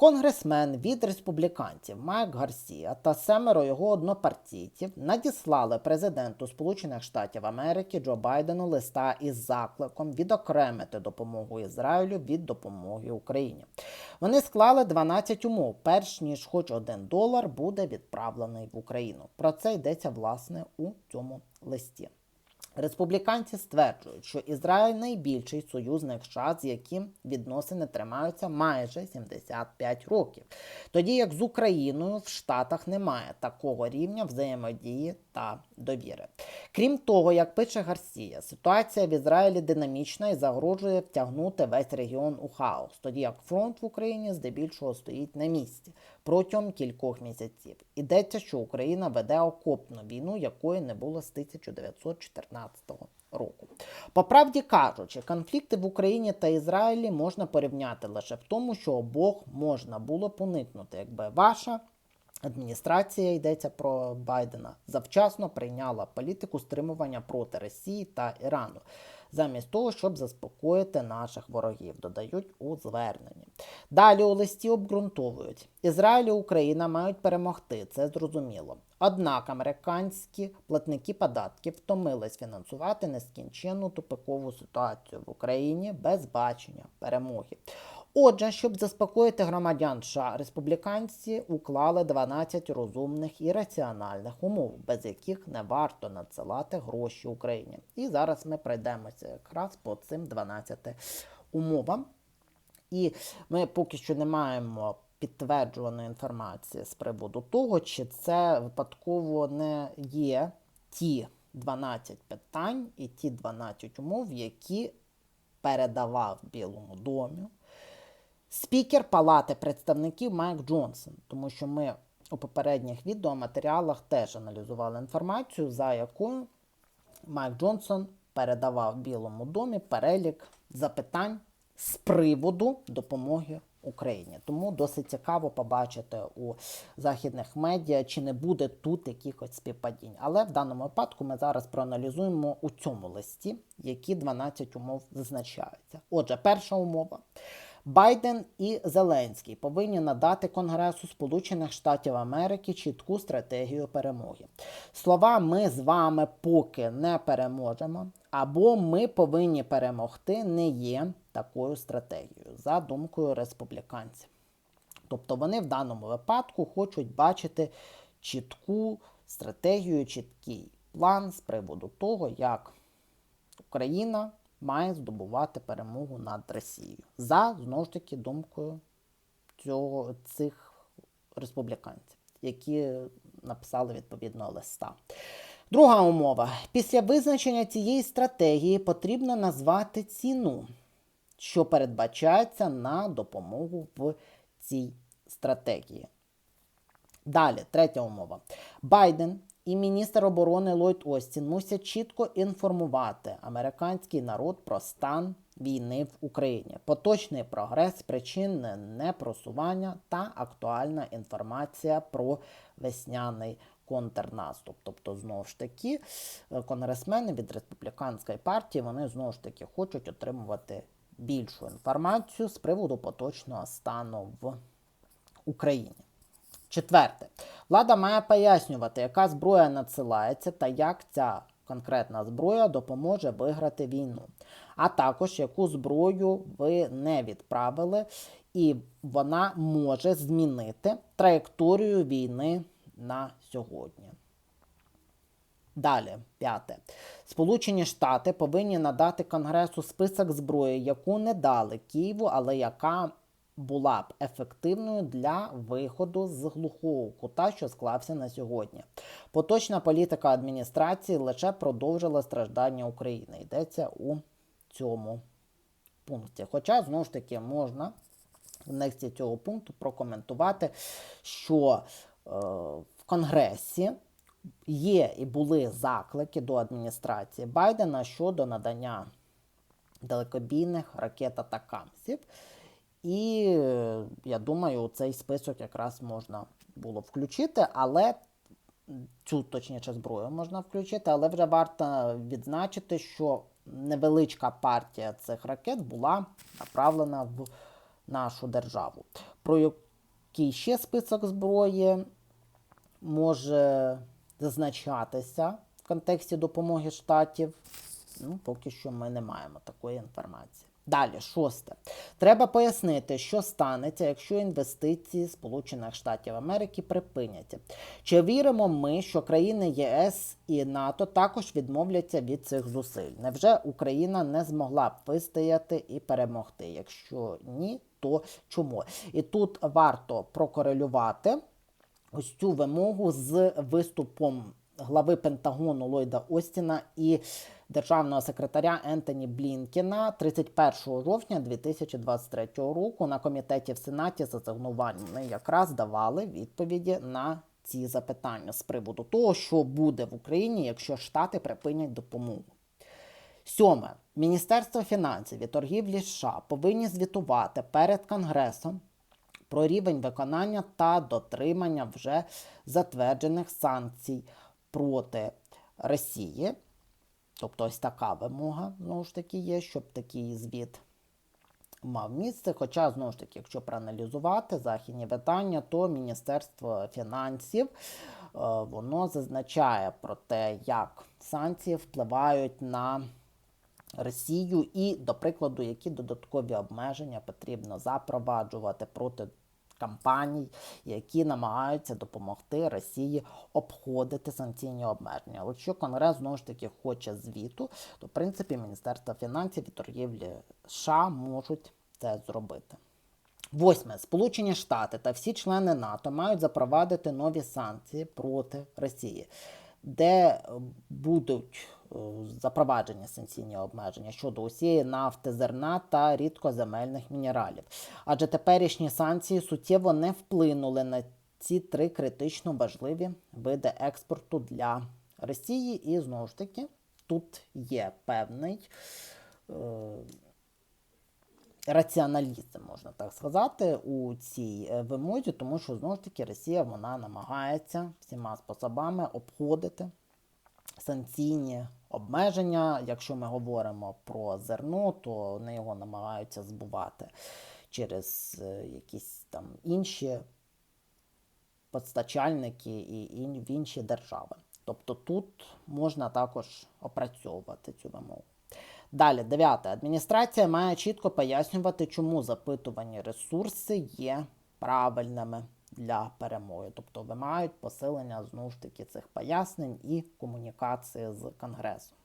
Конгресмен від республіканців Майк Гарсія та семеро його однопартійців надіслали президенту Сполучених Штатів Америки Джо Байдену листа із закликом відокремити допомогу Ізраїлю від допомоги Україні. Вони склали 12 умов, перш ніж хоч один долар буде відправлений в Україну. Про це йдеться власне у цьому листі. Республіканці стверджують, що Ізраїль найбільший союзник США, з яким відносини тримаються майже 75 років. Тоді як з Україною в Штатах немає такого рівня взаємодії та довіри. Крім того, як пише Гарсія, ситуація в Ізраїлі динамічна і загрожує втягнути весь регіон у хаос, тоді як фронт в Україні здебільшого стоїть на місці протягом кількох місяців. Йдеться, що Україна веде окопну війну, якої не було з 1914 року. По правді кажучи, конфлікти в Україні та Ізраїлі можна порівняти лише в тому, що обох можна було б уникнути, якби ваша. Адміністрація йдеться про Байдена завчасно прийняла політику стримування проти Росії та Ірану, замість того, щоб заспокоїти наших ворогів, додають у зверненні. Далі у листі обґрунтовують: Ізраїль і Україна мають перемогти, це зрозуміло. Однак американські платники податків втомились фінансувати нескінченну тупикову ситуацію в Україні без бачення перемоги. Отже, щоб заспокоїти громадян США, республіканці уклали 12 розумних і раціональних умов, без яких не варто надсилати гроші Україні. І зараз ми пройдемося якраз по цим 12 умовам. І ми поки що не маємо підтверджуваної інформації з приводу того, чи це випадково не є ті 12 питань і ті 12 умов, які передавав Білому домі спікер Палати представників Майк Джонсон, тому що ми у попередніх відеоматеріалах теж аналізували інформацію, за якою Майк Джонсон передавав Білому домі перелік запитань з приводу допомоги Україні. Тому досить цікаво побачити у західних медіа, чи не буде тут якихось співпадінь. Але в даному випадку ми зараз проаналізуємо у цьому листі, які 12 умов зазначаються. Отже, перша умова. Байден і Зеленський повинні надати Конгресу Сполучених Штатів Америки чітку стратегію перемоги. Слова ми з вами поки не переможемо, або ми повинні перемогти не є такою стратегією, за думкою республіканців. Тобто вони в даному випадку хочуть бачити чітку стратегію, чіткий план з приводу того, як Україна має здобувати перемогу над Росією. За, знову ж таки, думкою цього, цих республіканців, які написали відповідного листа. Друга умова. Після визначення цієї стратегії потрібно назвати ціну, що передбачається на допомогу в цій стратегії. Далі, третя умова. Байден і міністр оборони Ллойд Остін мусять чітко інформувати американський народ про стан війни в Україні, поточний прогрес, причини непросування та актуальна інформація про весняний контрнаступ. Тобто, знову ж таки, конгресмени від республіканської партії вони знову ж таки хочуть отримувати більшу інформацію з приводу поточного стану в Україні. Четверте, влада має пояснювати, яка зброя надсилається та як ця конкретна зброя допоможе виграти війну, а також яку зброю ви не відправили, і вона може змінити траєкторію війни на сьогодні. Далі, п'яте. Сполучені Штати повинні надати Конгресу список зброї, яку не дали Києву, але яка була б ефективною для виходу з глухого кута, що склався на сьогодні. Поточна політика адміністрації лише продовжила страждання України. Йдеться у цьому пункті. Хоча, знову ж таки, можна в нексті цього пункту прокоментувати, що е, в Конгресі. Є і були заклики до адміністрації Байдена щодо надання далекобійних ракет атакамсів. І е, я думаю, цей список якраз можна було включити, але цю точніше зброю можна включити, але вже варто відзначити, що невеличка партія цих ракет була направлена в нашу державу. Про який ще список зброї може зазначатися в контексті допомоги штатів, ну, поки що ми не маємо такої інформації. Далі, шосте. Треба пояснити, що станеться, якщо інвестиції Сполучених Штатів Америки припиняться. Чи віримо ми, що країни ЄС і НАТО також відмовляться від цих зусиль? Невже Україна не змогла б вистояти і перемогти? Якщо ні, то чому? І тут варто прокорелювати ось цю вимогу з виступом глави Пентагону Ллойда Остіна і державного секретаря Ентоні Блінкіна 31 жовтня 2023 року на комітеті в Сенаті з асигнувань вони якраз давали відповіді на ці запитання з приводу того, що буде в Україні, якщо Штати припинять допомогу. Сьоме. Міністерство фінансів і торгівлі США повинні звітувати перед Конгресом про рівень виконання та дотримання вже затверджених санкцій проти Росії. Тобто ось така вимога, знову ж таки, є, щоб такий звіт мав місце. Хоча, знову ж таки, якщо проаналізувати західні видання, то Міністерство фінансів е, воно зазначає про те, як санкції впливають на Росію і, до прикладу, які додаткові обмеження потрібно запроваджувати проти компаній, які намагаються допомогти Росії обходити санкційні обмеження. Але якщо Конгрес знову ж таки хоче звіту, то в принципі Міністерство фінансів і торгівлі США можуть це зробити. Восьме. Сполучені Штати та всі члени НАТО мають запровадити нові санкції проти Росії, де будуть е, запроваджені санкційні обмеження щодо усієї нафти, зерна та рідкоземельних мінералів. Адже теперішні санкції суттєво не вплинули на ці три критично важливі види експорту для Росії. І знову ж таки, тут є певний. Е раціоналізм, можна так сказати, у цій е, вимозі, тому що знову ж таки Росія вона намагається всіма способами обходити санкційні обмеження. Якщо ми говоримо про зерно, то вони його намагаються збувати через е, якісь там інші постачальники і в інші держави. Тобто тут можна також опрацьовувати цю вимогу. Далі, дев'яте. Адміністрація має чітко пояснювати, чому запитувані ресурси є правильними для перемоги. Тобто вимагають посилення знову ж таки цих пояснень і комунікації з Конгресом.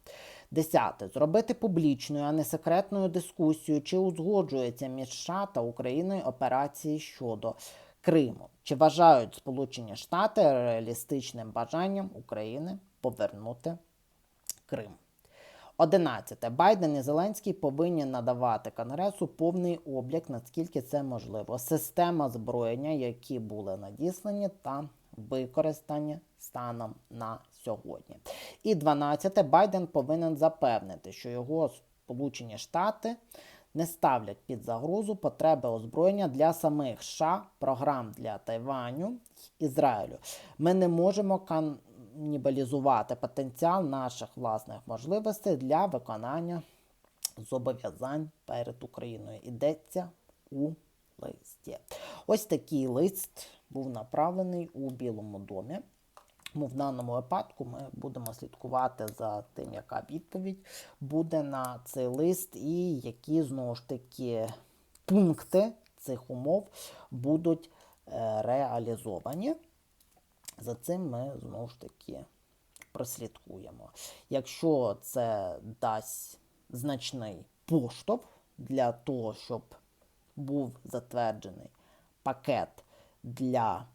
Десяте. Зробити публічною, а не секретною дискусію, чи узгоджується між США та Україною операції щодо Криму. Чи вважають Сполучені Штати реалістичним бажанням України повернути Крим? 11. Байден і Зеленський повинні надавати Конгресу повний облік, наскільки це можливо. Система озброєння, які були надіслані та використані станом на сьогодні. І 12. Байден повинен запевнити, що його Сполучені Штати не ставлять під загрозу потреби озброєння для самих США, програм для Тайваню Ізраїлю. Ми не можемо канібалізувати потенціал наших власних можливостей для виконання зобов'язань перед Україною. Йдеться у листі. Ось такий лист був направлений у Білому домі. Тому в даному випадку ми будемо слідкувати за тим, яка відповідь буде на цей лист, і які знову ж таки пункти цих умов будуть е, реалізовані. За цим ми знову ж таки прослідкуємо. Якщо це дасть значний поштовх для того, щоб був затверджений пакет для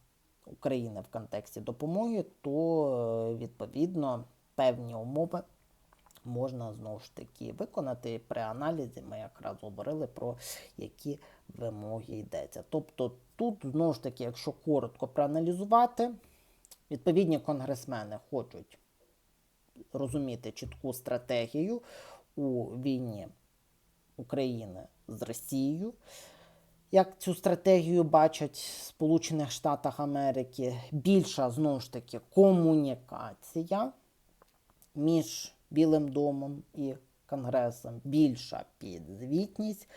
України в контексті допомоги, то е, відповідно певні умови можна знову ж таки виконати. При аналізі ми якраз говорили про які вимоги йдеться. Тобто тут, знову ж таки, якщо коротко проаналізувати, відповідні конгресмени хочуть розуміти чітку стратегію у війні України з Росією. Як цю стратегію бачать в Сполучених Штатах Америки, більша знову ж таки комунікація між Білим домом і Конгресом, більша підзвітність,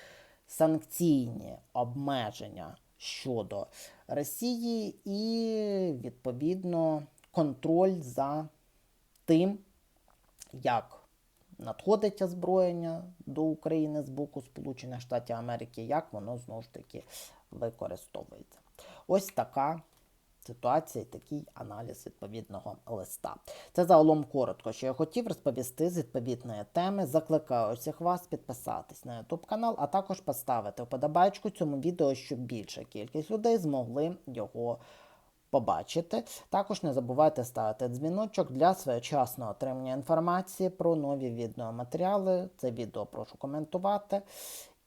санкційні обмеження щодо Росії і, відповідно, контроль за тим, як надходить озброєння до України з боку Сполучених Штатів Америки, як воно знову ж таки використовується. Ось така ситуація, і такий аналіз відповідного листа. Це загалом коротко, що я хотів розповісти з відповідної теми. Закликаю всіх вас підписатись на YouTube канал, а також поставити вподобайку цьому відео, щоб більша кількість людей змогли його побачити. Також не забувайте ставити дзвіночок для своєчасного отримання інформації про нові відеоматеріали. Це відео прошу коментувати